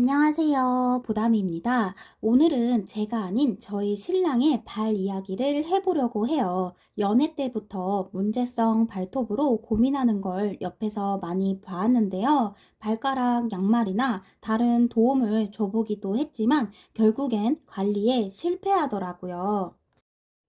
안녕하세요. 보담입니다. 오늘은 제가 아닌 저희 신랑의 발 이야기를 해보려고 해요. 연애 때부터 문제성 발톱으로 고민하는 걸 옆에서 많이 봐왔는데요. 발가락 양말이나 다른 도움을 줘보기도 했지만 결국엔 관리에 실패하더라고요.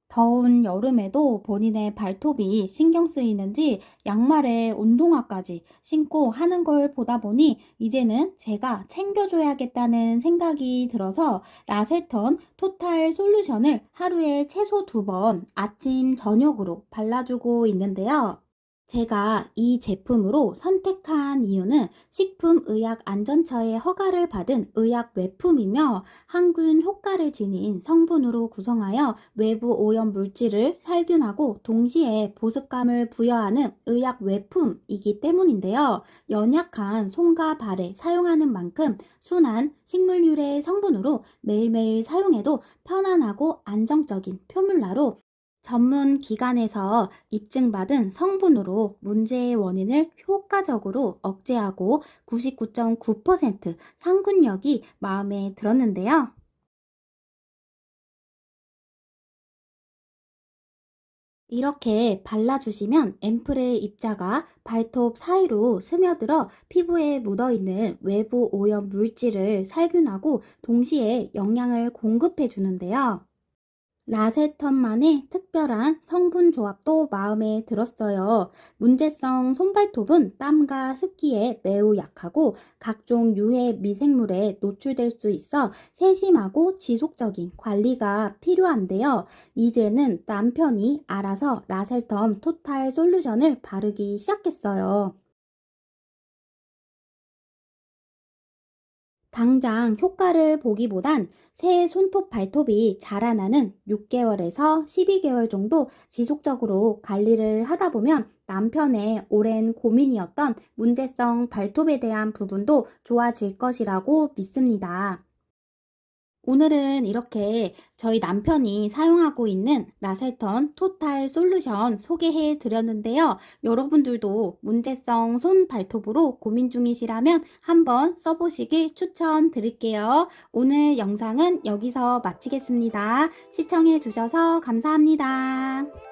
더운 여름에도 본인의 발톱이 신경 쓰이는지 양말에 운동화까지 신고 하는 걸 보다 보니 이제는 제가 챙겨줘야겠다는 생각이 들어서 라셀턴 토탈 솔루션을 하루에 최소 두 번 아침, 저녁으로 발라주고 있는데요. 제가 이 제품으로 선택한 이유는 식품의약안전처의 허가를 받은 의약 외품이며 항균 효과를 지닌 성분으로 구성하여 외부 오염 물질을 살균하고 동시에 보습감을 부여하는 의약 외품이기 때문인데요. 연약한 손과 발에 사용하는 만큼 순한 식물 유래 성분으로 매일매일 사용해도 편안하고 안정적인 표물라로 전문 기관에서 입증받은 성분으로 문제의 원인을 효과적으로 억제하고 99.9% 상균력이 마음에 들었는데요. 이렇게 발라주시면 앰플의 입자가 발톱 사이로 스며들어 피부에 묻어있는 외부 오염 물질을 살균하고 동시에 영양을 공급해 주는데요. 라셀턴만의 특별한 성분 조합도 마음에 들었어요. 문제성 손발톱은 땀과 습기에 매우 약하고 각종 유해 미생물에 노출될 수 있어 세심하고 지속적인 관리가 필요한데요. 이제는 남편이 알아서 라셀턴 토탈 솔루션을 바르기 시작했어요. 당장 효과를 보기보단 새 손톱 발톱이 자라나는 6개월에서 12개월 정도 지속적으로 관리를 하다 보면 남편의 오랜 고민이었던 문제성 발톱에 대한 부분도 좋아질 것이라고 믿습니다. 오늘은 이렇게 저희 남편이 사용하고 있는 라셀턴 토탈 솔루션 소개해 드렸는데요. 여러분들도 문제성 손 발톱으로 고민 중이시라면 한번 써보시길 추천드릴게요. 오늘 영상은 여기서 마치겠습니다. 시청해 주셔서 감사합니다.